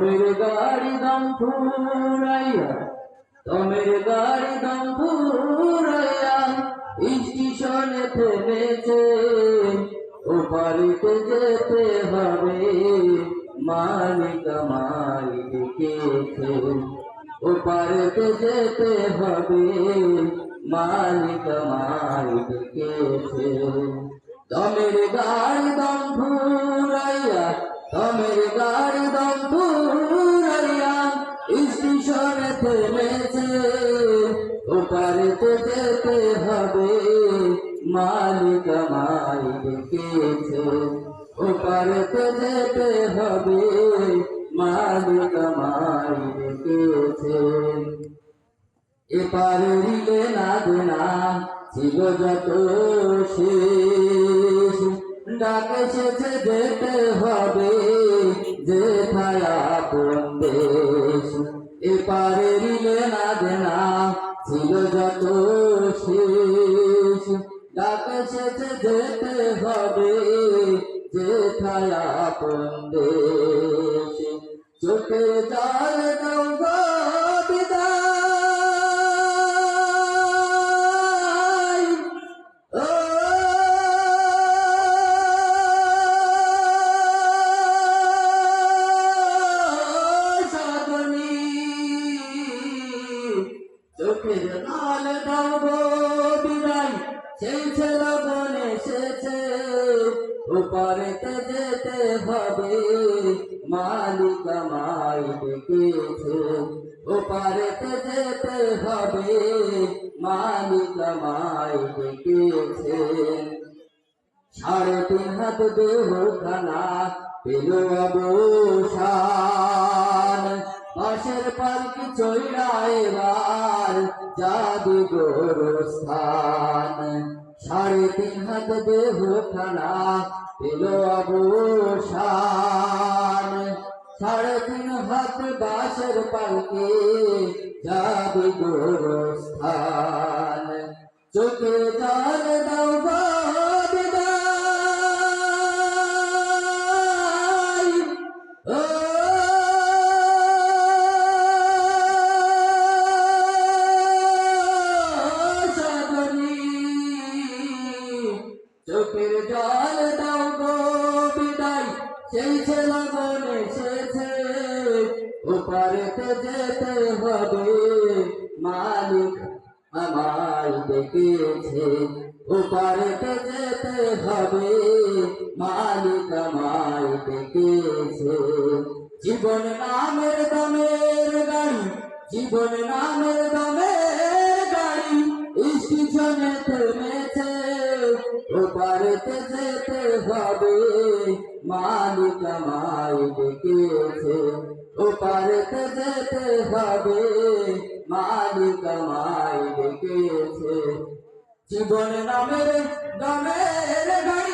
দমের গাড়ি দম ফুরাইয়া দমের গাড়ি দম ফুরাইয়া স্টেশনে থেমেছে ওপারিতে যেতে হবে মালিক আমায় ডেকেছে ওপারেতে যেতে হবে মালিক আমায় ডেকেছে দমের গাড়ি দম ফুরাইয়া দমের গাড়ি থেমেছে ওপারেতে যেতে হবে, মালিক আমায় ডেকেছে। ওপারেতে যেতে হবে, মালিক আমায় ডেকেছে। এপারে রিলে না দেনা, ছিল যত শেষ। ডাক এসেছে যেতে হবে যে ছায়া কোন দেশ। এপারে না দেনা ছিল যত শেষ। ডাকে এসেছে যেতে হবে যে ছায়া দেশ। চোখে জল দাও চোখের নাল দাও বিদায় সেই ছেলে বনে এসেছে ওপারেতে যেতে হবে মালিক আমায় ডেকেছে ওপারেতে যেতে হবে মালিক আমায় ডেকেছে সাড়ে তিন হাত দেহ খানা পেল অবসান পাশের পালকি চইলা এবার যাবি গোরস্থান সাড়ে তিন হাত দেহ খানা পেল অবসান। সাড়ে তিন হাত বাসের পালকে যাবি গোরস্থান চোখে জল চোখের জল দাও গো বিদায়। সেই ছেলে মন এসেছে ওপারেতে যেতে হবে। মালিক আমায় ডেকেছে ওপারেতে যেতে হবে। মালিক আমায় ডেকেছে। জীবন নামের দমের গাড়ি, জীবন নামের দমের ওপারেতে যেতে হবে, মালিক আমায় ডেকেছে। ওপারেতে যেতে হবে, মালিক আমায় ডেকেছে। জীবন নামের দমের গাড়ি